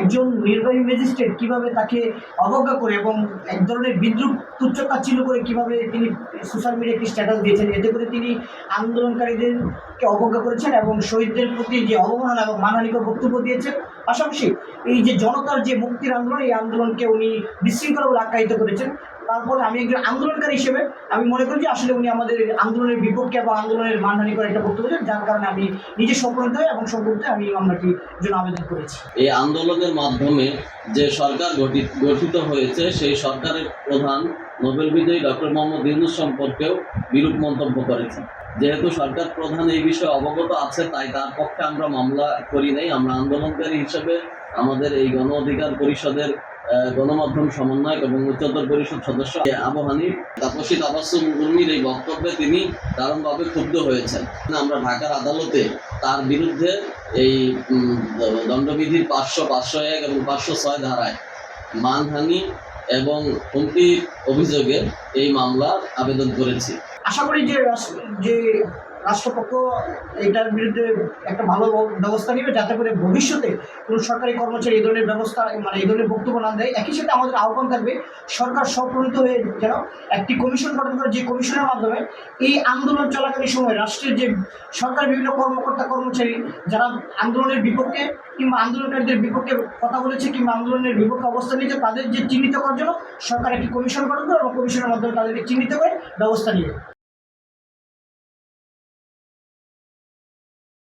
একজন নির্বাহী ম্যাজিস্ট্রেট কীভাবে তাকে অবজ্ঞা করে এবং এক ধরনের বিদ্রুপ তুচ্ছতাচ্ছিল্য করে কীভাবে তিনি সোশ্যাল মিডিয়া একটি স্ট্যাটাস দিয়েছেন, এতে করে তিনি আন্দোলনকারীদেরকে অবজ্ঞা করেছেন এবং শহীদদের প্রতি যে অবমাননা এবং মানহানিকর বক্তব্য দিয়েছেন, পাশাপাশি এই যে জনতার যে মুক্তির আন্দোলন, এই আন্দোলনকে উনি বিশৃঙ্খলা বলে আখ্যায়িত করেছেন। তারপরে আমি একজন আন্দোলনকারী হিসেবে আমি মনে করি যে আসলে উনি আমাদের আন্দোলনের বিপক্ষে এবং আন্দোলনের মানহানি করে একটা বক্তব্য যার কারণে আমি নিজে সম্পর্কিত এবং সম্পর্কিত আমি মামলাটির জন্য আবেদন করেছি। এই আন্দোলনের মাধ্যমে যে সরকার গঠিত হয়েছে, সেই সরকারের প্রধান নোবেল বিজয়ী ডক্টর মোহাম্মদ ইউনুস সম্পর্কেও বিরূপ মন্তব্য করেছেন। যেহেতু সরকার প্রধান এই বিষয়ে অবগত আছে, তাই তার পক্ষে আমরা মামলা করি নাই। আমরা আন্দোলনকারী হিসেবে আমাদের এই গণ অধিকার পরিষদের গণমাধ্যম সমন্বয়ক এবং উচ্চতর পরিষদ সদস্য আবু হানিফ। তাপসী তাবাসুম উর্মির এই বক্তব্যে তিনি দারুণভাবে ক্ষুব্ধ হয়েছেন। আমরা ঢাকার আদালতে তার বিরুদ্ধে এই দণ্ডবিধির পাঁচশো পাঁচশো এক এবং পাঁচশো ছয় ধারায় মানহানি এবং হুমকির অভিযোগে এই মামলার আবেদন করেছি। আশা করি যে যে রাষ্ট্রপক্ষ এটার বিরুদ্ধে একটা ভালো ব্যবস্থা নেবে যাতে করে ভবিষ্যতে কোনো সরকারি কর্মচারী এই ধরনের ব্যবস্থা মানে এই ধরনের বক্তব্য না দেয়। একই সাথে আমাদের আহ্বান থাকবে, সরকার স্বপ্রণিত হয়ে যেন একটি কমিশন গঠন করে, যে কমিশনের মাধ্যমে এই আন্দোলন চলাকালীন সময় রাষ্ট্রের যে সরকার, বিভিন্ন কর্মকর্তা, কর্মচারী যারা আন্দোলনের বিপক্ষে কিংবা আন্দোলনকারীদের বিপক্ষে কথা বলেছে কিংবা আন্দোলনের বিপক্ষে অবস্থান নিয়েছে, তাদের যে চিহ্নিত করার জন্য সরকার একটি কমিশন গঠন করে এবং কমিশনের মাধ্যমে তাদেরকে চিহ্নিত করে ব্যবস্থা নিবে।